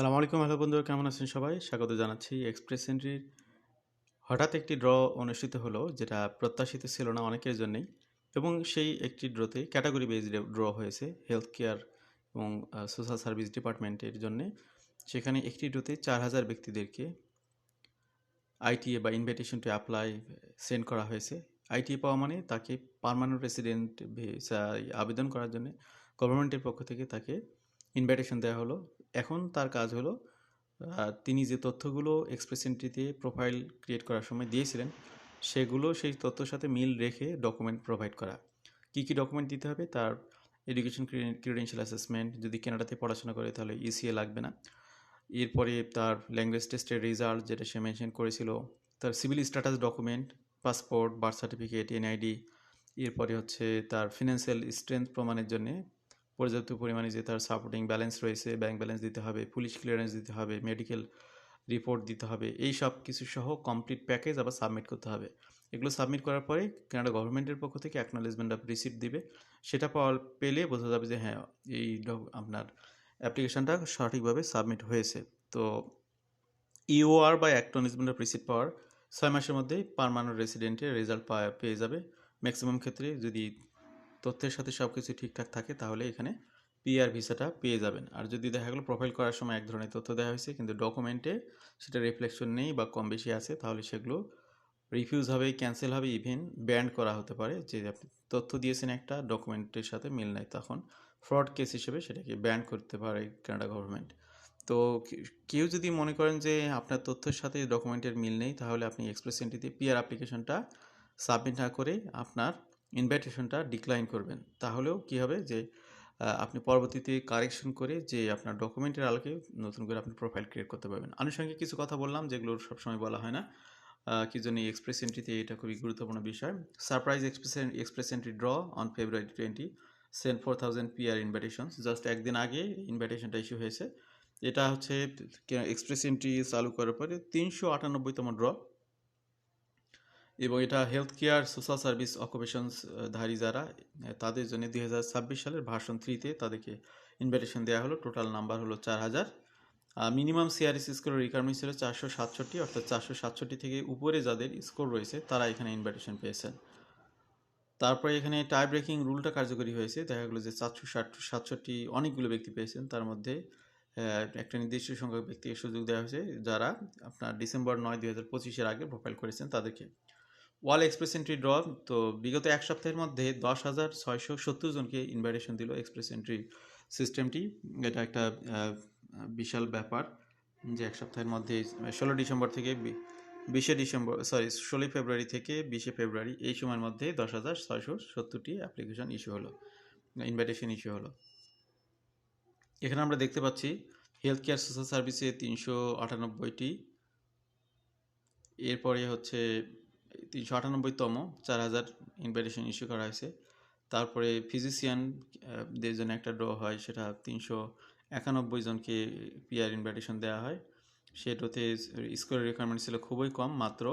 সালাম আলাইকুম, হ্যালো বন্ধুরা, কেমন আছেন সবাই? স্বাগত জানাচ্ছি এক্সপ্রেস এন্ট্রির হঠাৎ একটি ড্র অনুষ্ঠিত হলো, যেটা প্রত্যাশিত ছিল না অনেকের জন্যেই, এবং সেই একটি ড্রতে ক্যাটাগরি বেজ ড্র হয়েছে হেলথ কেয়ার এবং সোশ্যাল সার্ভিস ডিপার্টমেন্টের জন্যে। সেখানে একটি ড্রতে চার হাজার ব্যক্তিদেরকে আইটিএ বা ইনভিটেশন টু অ্যাপ্লাই সেন্ড করা হয়েছে। আইটিএ পাওয়া মানে তাকে পার্মানেন্ট রেসিডেন্ট ভিসায় আবেদন করার জন্য গভর্নমেন্টের পক্ষ থেকে তাকে ইনভাইটেশন দেওয়া হলো। এখন তার কাজ হলো তিনি যে তথ্যগুলো এক্সপ্রেস এন্ট্রিতে প্রোফাইল ক্রিয়েট করার সময় দিয়েছিলেন, সেগুলো সেই তথ্যর সাথে মিল রেখে ডকুমেন্ট প্রোভাইড করা। কী কী ডকুমেন্ট দিতে হবে? তার এডুকেশন ক্রিডেন্সিয়াল অ্যাসেসমেন্ট যদি কানাডাতে পড়াশোনা করে তাহলে ইসিএ লাগবে না। এরপরে তার ল্যাঙ্গুয়েজ টেস্টের রেজাল্ট যেটা সে মেনশন করেছিল, তার civil status document passport birth certificate NID এরপরে হচ্ছে তার ফিনান্সিয়াল স্ট্রেংথ প্রমাণের জন্যে পর্যাপ্ত পরিমাণে যে তার সাপোর্টিং ব্যালেন্স রয়েছে ব্যাংক ব্যালেন্স দিতে হবে পুলিশ ক্লিয়ারেন্স দিতে হবে মেডিকেল রিপোর্ট দিতে হবে, এই সব কিছু সহ কমপ্লিট প্যাকেজ আবার সাবমিট করতে হবে। এগুলো সাবমিট করার পরে কানাডা গভর্নমেন্টের পক্ষ থেকে অ্যাকনোলেজমেন্ট অফ রিসিপ্ট দিবে। সেটা পাওয়ার পেলে বোঝা যাবে যে হ্যাঁ এই আপনার অ্যাপ্লিকেশনটা সঠিকভাবে সাবমিট হয়েছে। তো ইওআর বা অ্যাকনোলেজমেন্ট অফ রিসিপ্ট পাওয়ার ছয় মাসের মধ্যেই পারমানেন্ট রেসিডেন্টের রেজাল্ট পেয়ে যাবে। ম্যাক্সিমাম ক্ষেত্রে যদি তথ্যের সাথে সব কিছু ঠিকঠাক থাকে, তাহলে এখানে পিআর ভিসাটা পেয়ে যাবেন। আর যদি দেখা গেলো প্রোফাইল করার সময় এক ধরনের তথ্য দেওয়া হয়েছে, কিন্তু ডকুমেন্টে সেটা রিফ্লেকশন নেই বা কম বেশি আছে, তাহলে সেগুলো রিফিউজ হবে ক্যান্সেল হবে ইভেন ব্যান্ড করা হতে পারে। যে আপনি তথ্য দিয়েছেন একটা ডকুমেন্টের সাথে মিল নাই, তখন ফ্রড কেস হিসেবে সেটাকে ব্যান করতে পারে কানাডা গভর্নমেন্ট তো কেউ যদি মনে করেন যে আপনার তথ্যের সাথে ডকুমেন্টের মিল নেই, তাহলে আপনি এক্সপ্রেস এন্ট্রিতে পিআর অ্যাপ্লিকেশনটা সাবমিট না করে আপনার ইনভাইটেশনটা ডিক্লাইন করবেন। তাহলেও কি হবে যে আপনি পরবর্তীতে কারেকশন করে যে, আপনার ডকুমেন্টের আলোকে নতুন করে আপনি প্রোফাইল ক্রিয়েট করতে পারবেন। আনুষঙ্গিক কিছু কথা বললাম, যেগুলো সবসময় বলা হয় না। কি জন্য এক্সপ্রেস এন্ট্রিতে এটা খুবই গুরুত্বপূর্ণ বিষয়। Surprise express express entry draw on February twenty send four thousand PR invitations just একদিন আগে ইনভাইটেশনটা ইস্যু হয়েছে। এটা হচ্ছে এক্সপ্রেস এন্ট্রি চালু করার পরে তিনশো আটানব্বইতম ড্র এবং এটা health care social service occupations ধারী যারা তাদের জন্য দুই হাজার ছাব্বিশ সালের ভার্সন থ্রিতে তাদেরকে ইনভাইটেশন দেওয়া হলো। টোটাল নাম্বার হলো চার হাজার। মিনিমাম সিআরএস স্কোরের রিকোয়ারমেন্ট ছিল চারশো সাতষট্টি, অর্থাৎ চারশো সাতষট্টি থেকে উপরে যাদের স্কোর রয়েছে, তারা এখানে ইনভাইটেশন পেয়েছেন। তারপরে এখানে টাই ব্রেকিং রুলটা কার্যকরী হয়েছে। দেখা গেলো যে চারশো ষাট সাতষট্টি অনেকগুলো ব্যক্তি পেয়েছেন। তার মধ্যে একটা নির্দিষ্ট সংখ্যক ব্যক্তিকে সুযোগ দেওয়া হয়েছে, যারা আপনার ডিসেম্বর নয়, দুই হাজার পঁচিশের আগে প্রোফাইল করেছেন তাদেরকে। ওয়াল এক্সপ্রেস এন্ট্রি ড্র, তো বিগত এক সপ্তাহের মধ্যে দশ হাজার ছয়শো সত্তর জনকে ইনভাইটেশন দিল এক্সপ্রেস এন্ট্রি সিস্টেমটি। এটা একটা বিশাল ব্যাপার যে এক সপ্তাহের মধ্যে ষোলো ডিসেম্বর থেকে বিশে ডিসেম্বর সরি ষোলোই ফেব্রুয়ারি থেকে বিশে ফেব্রুয়ারি এই সময়ের মধ্যে দশ হাজার ছয়শো সত্তরটি অ্যাপ্লিকেশন ইস্যু হলো ইনভাইটেশন ইস্যু হলো। এখানে আমরা দেখতে পাচ্ছি হেলথ কেয়ার সোশ্যাল সার্ভিসে তিনশো আটানব্বইটি, এরপরে হচ্ছে তিনশো আটানব্বইতম চার হাজার ইনভাইটেশন ইস্যু করা হয়েছে। তারপরে ফিজিশিয়ান দের জন্য একটা ড্র হয়, সেটা তিনশো একানব্বই জনকে পিআর ইনভাইটেশন দেওয়া হয়। সেটাতে স্কোরের রিকোয়ারমেন্ট ছিল খুবই কম, মাত্র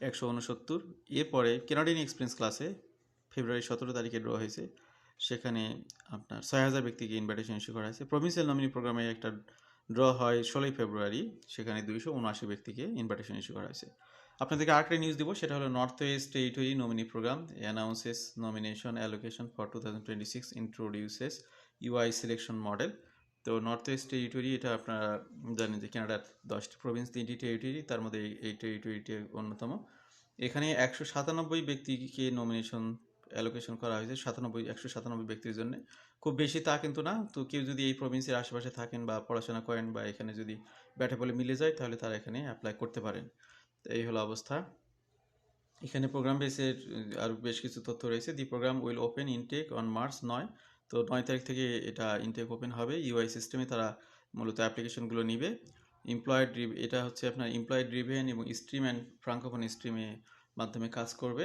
একশো উনসত্তর। এরপরে কেনাডিয়ান এক্সপিরিয়েন্স ক্লাসে ফেব্রুয়ারি সতেরো তারিখে ড্র হয়েছে। সেখানে আপনার ছয় হাজার ব্যক্তিকে ইনভাইটেশন ইস্যু করা হয়েছে। প্রভিন্সিয়াল নমিনি প্রোগ্রামে একটা ড্র হয় ষোলোই ফেব্রুয়ারি, সেখানে দুইশো উনআশি ব্যক্তিকে ইনভাইটেশন ইস্যু করা হয়েছে। আপনাদেরকে আরেকটা নিউজ দিব, সেটা হলো north west territory nominee programme announces nomination allocation for two thousand twenty six introduces UI selection model তো নর্থ ওয়েস্ট টেরিটরি এটা আপনারা জানেন যে কানাডার দশটি প্রভিন্স তিনটি টেরিটরি তার মধ্যে এই- টেরিটরিটি অন্যতম। এখানে একশো সাতানব্বই ব্যক্তিকে নমিনেশন অ্যালোকেশন করা হয়েছে সাতানব্বই, একশো সাতানব্বই ব্যক্তির জন্য। খুব বেশি তা কিন্তু না। তো কেউ যদি এই প্রভিন্সের আশেপাশে থাকেন বা পড়াশোনা করেন বা এখানে যদি ব্যাটে বলে মিলে যায়, তাহলে তারা এখানে অ্যাপ্লাই করতে পারেন। তো এই হলো অবস্থা। এখানে প্রোগ্রাম বেসের আরও বেশ কিছু তথ্য রয়েছে। The programme will open intake on March নয়। তো নয় তারিখ থেকে এটা ইনটেক ওপেন হবে। ইউআই সিস্টেমে তারা মূলত অ্যাপ্লিকেশনগুলো নিবে। এমপ্লয়েড এটা হচ্ছে আপনার এমপ্লয়েড ড্রিভেন এবং স্ট্রিম অ্যান্ড ফ্রাঙ্কোফোন স্ট্রিমে মাধ্যমে কাজ করবে।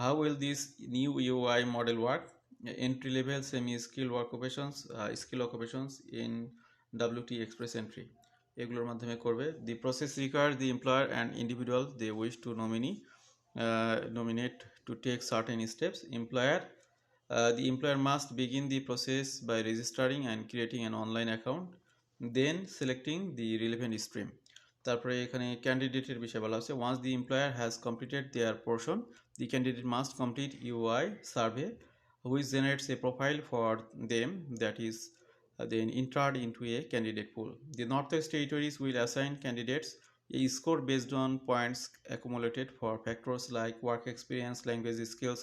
How will this new UI model work entry level semi skill work occupations skill occupations in WT express entry এগুলোর মাধ্যমে করবে। The process require the employer and individual they wish to nominee to take certain steps. Employer uh, the employer must begin the process by registering and creating an online account then selecting the relevant stream তারপরে এখানে ক্যান্ডিডেটের বিষয়ে বলা হয়েছে। Once the employer has completed their portion the candidate must complete U I survey which generates a profile for them that is then entered into a candidate pool the north east territories will assign candidates a score based on points accumulated for factors like work experience language skills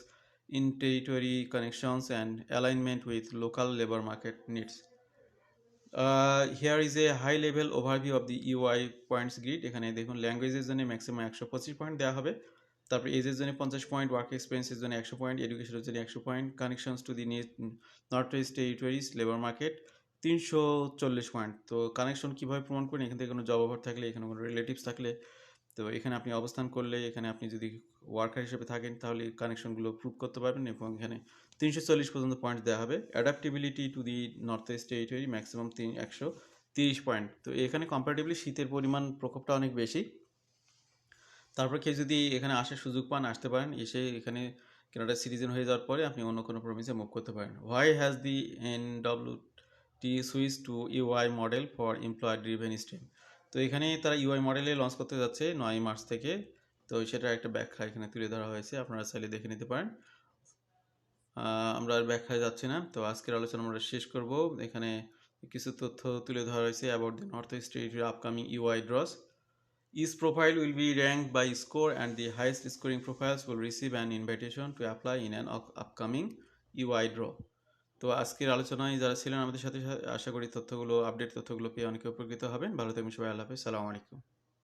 in territory connections and alignment with local labour market needs Uh, is a high level overview of the UI points grid. এখানে দেখুন ল্যাঙ্গুয়েজের জন্য maximum একশো পঁচিশ point দেওয়া হবে। তারপরে এজের জন্য পঞ্চাশ পয়েন্ট ওয়ার্ক এক্সপিরিয়েন্সের জন্য একশো পয়েন্ট এডুকেশনের জন্য একশো point connections to the north west territories labour market তিনশো চল্লিশ পয়েন্ট তো কানেকশন কীভাবে প্রমাণ করেন এখান থেকে কোনো জব অফার থাকলে এখানে কোনো রিলেটিভস থাকলে তো এখানে আপনি অবস্থান করলে এখানে আপনি যদি ওয়ার্কার হিসেবে থাকেন, তাহলে কানেকশনগুলো প্রুভ করতে পারবেন এবং এখানে তিনশো চল্লিশ পর্যন্ত পয়েন্ট দেওয়া হবে। Adaptability to the north west territory maximum তিন, একশো তিরিশ পয়েন্ট তো এখানে কম্পারেটিভলি শীতের পরিমাণ প্রকোপটা অনেক বেশি। তারপর কেউ যদি এখানে আসার সুযোগ পান, আসতে পারেন, এসে এখানে কানাডা সিটিজেন হয়ে যাওয়ার পরে আপনি অন্য কোনো প্রভিন্সে মুভ করতে পারেন। Why has the N W T switch to UI model for employer driven stream তো এখানে তারা ইউআই মডেলে লঞ্চ করতে যাচ্ছে নয় মার্চ থেকে। তো সেটার একটা ব্যাখ্যা এখানে তুলে ধরা হয়েছে, আপনারা চাইলে দেখে নিতে পারেন। আমরা আর ব্যাখ্যায় যাচ্ছি না। তো আজকের আলোচনা আমরা শেষ করব। এখানে কিছু তথ্য তুলে ধরা হয়েছে about the north east territory upcoming UI draws profile will be ranked by score and the highest scoring profiles will receive an invitation to apply in an up- upcoming UI draw. তো আজকের আলোচনায় যারা ছিলেন, আমাদের সাথে আশা করি তথ্যগুলো update তথ্যগুলো পেয়ে অনেকে উপকৃত হবেন। ভালো থাকবেন সবাই, আল্লাহ হাফেজ। সালামু আলাইকুম।